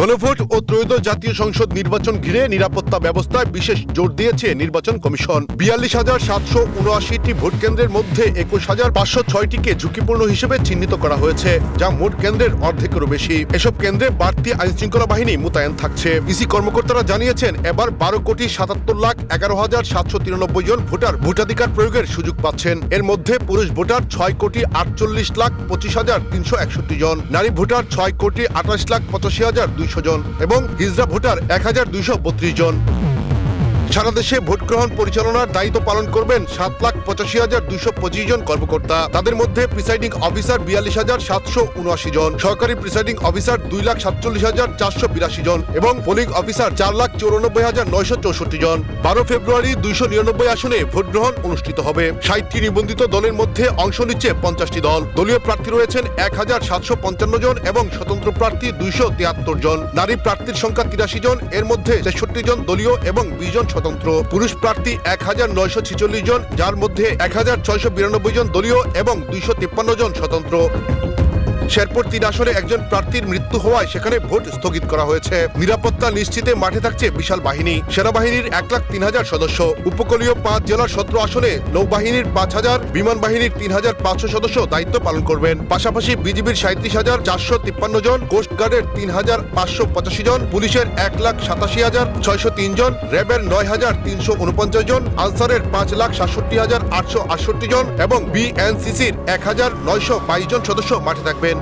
গণভোট ও ত্রয়োদশ জাতীয় সংসদ নির্বাচন ঘিরে নিরাপত্তা ব্যবস্থায় বিশেষ জোর দিয়েছে নির্বাচন কমিশন। বিয়াল্লিশ হাজার সাতশো উনআশিটি ভোট কেন্দ্রের মধ্যে একুশ হাজার পাঁচশো ছয়টিকে ঝুঁকিপূর্ণ হিসেবে চিহ্নিত করা হয়েছে, যা মোট কেন্দ্রের অর্ধেকেরও বেশি। এসব কেন্দ্রে বাড়তি আইন শৃঙ্খলা বাহিনী মোতায়েন থাকছে। ইসি কর্মকর্তারা জানিয়েছেন, এবার বারো কোটি সাতাত্তর লাখ এগারো হাজার সাতশো তিরানব্বই জন ভোটার ভোটাধিকার প্রয়োগের সুযোগ পাচ্ছেন। এর মধ্যে পুরুষ ভোটার ছয় কোটি আটচল্লিশ লাখ পঁচিশ হাজার তিনশো একষট্টি জন, নারী ভোটার ছয় কোটি আঠাশ লাখ পঁচাশি হাজার দুইশো জন এবং হিজড়া ভোটার এক হাজার দুইশো বত্রিশ জন। সারা দেশে ভোট গ্রহণ পরিচালনার দায়িত্ব পালন করবেন সাত লাখ পঁচাশি হাজার দুইশো পঁচিশ জন কর্মকর্তা। তাদের মধ্যে প্রিসাইডিং অফিসার বিয়াল্লিশ হাজার সাতশো উনআশি জন, সরকারি প্রিসাইডিং অফিসার দুই লাখ সাতচল্লিশ হাজার চারশো বিরাশি জন এবং পোলিং অফিসার চার লাখ চৌরানব্বই হাজার নয়শো চৌষট্টি জন। বারো ফেব্রুয়ারি দুইশো নিরানব্বই আসনে ভোট গ্রহণ অনুষ্ঠিত হবে। ষাটটি নিবন্ধিত দলের মধ্যে অংশ নিচ্ছে পঞ্চাশটি দল। দলীয় প্রার্থী রয়েছেন এক হাজার সাতশো পঞ্চান্ন জন এবং স্বতন্ত্র প্রার্থী দুইশো তিয়াত্তর জন। নারী প্রার্থীর সংখ্যা তিরাশি জন, এর মধ্যে তেষট্টি জন দলীয় এবং বিশ জন স্বতন্ত্র পুরুষ প্রার্থী এক হাজার নয়শো ছেচল্লিশ জন, যার মধ্যে এক হাজার ছয়শো বিরানব্বই জন দলীয় এবং দুইশো তিপ্পান্ন জন স্বতন্ত্র। শেরপুর তিন আসনে একজন প্রার্থীর মৃত্যু হওয়ায় সেখানে ভোট স্থগিত করা হয়েছে। নিরাপত্তা নিশ্চিতে মাঠে থাকছে বিশাল বাহিনী। সেনাবাহিনীর এক লাখ তিন হাজার সদস্য। উপকূলীয় পাঁচ জেলার সতেরো আসনে নৌবাহিনীর পাঁচ হাজার, বিমান বাহিনীর তিন হাজার পাঁচশো সদস্য দায়িত্ব পালন করবেন। পাশাপাশি বিজিবির সাঁত্রিশ হাজার চারশো তিপ্পান্ন জন, কোস্ট গার্ডের তিন হাজার পাঁচশো পঁচাশি জন, পুলিশের এক লাখ সাতাশি হাজার ছয়শো তিন জন, র্যাবের নয় হাজার তিনশো উনপঞ্চাশ জন, আনসারের পাঁচ লাখ সাতষট্টি হাজার আটশো আটষট্টি জন এবং বিএনসিসির এক হাজার নয়শো বাইশ জন সদস্য মাঠে থাকবেন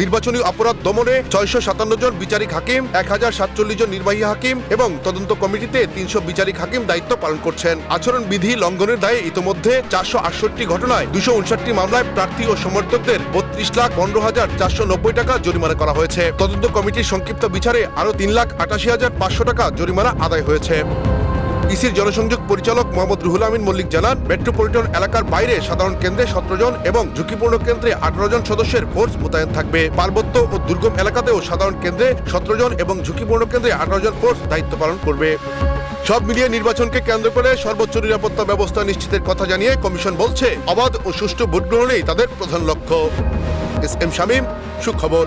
নির্বাচনী অপরাধ দমনে ছয়শো সাতান্ন জন বিচারিক হাকিম, এক হাজার সাতচল্লিশ জন নির্বাহী হাকিম এবং তদন্ত কমিটিতে তিনশো বিচারিক হাকিম দায়িত্ব পালন করছেন। আচরণ বিধি লঙ্ঘনের দায়ে ইতোমধ্যে চারশো আটষট্টি ঘটনায় দুশো উনষাটটি মামলায় প্রার্থী ও সমর্থকদের বত্রিশ লাখ পনেরো হাজার চারশো নব্বই টাকা জরিমানা করা হয়েছে। তদন্ত কমিটির সংক্ষিপ্ত বিচারে আরও তিন লাখ আটাশি হাজার পাঁচশো টাকা জরিমানা আদায় হয়েছে। ইসির জনসংযোগ পরিচালক মোহাম্মদ রুহুল আমিন মল্লিক জানান, মেট্রোপলিটন এলাকার বাইরে সাধারণ কেন্দ্রে সতেরো জন এবং ঝুঁকিপূর্ণ কেন্দ্রে আঠারো জন সদস্যের ফোর্স মোতায়েন থাকবে। পার্বত্য ও দুর্গম এলাকাতেও সাধারণ কেন্দ্রে সতেরো জন এবং ঝুঁকিপূর্ণ কেন্দ্রে আঠারো জন ফোর্স দায়িত্ব পালন করবে। সব মিলিয়ে নির্বাচনকে কেন্দ্র করে সর্বোচ্চ নিরাপত্তা ব্যবস্থা নিশ্চিতের কথা জানিয়ে কমিশন বলছে, অবাধ ও সুষ্ঠু ভোট গ্রহণেই তাদের প্রধান লক্ষ্য। এস এম শামীম, সুখবর।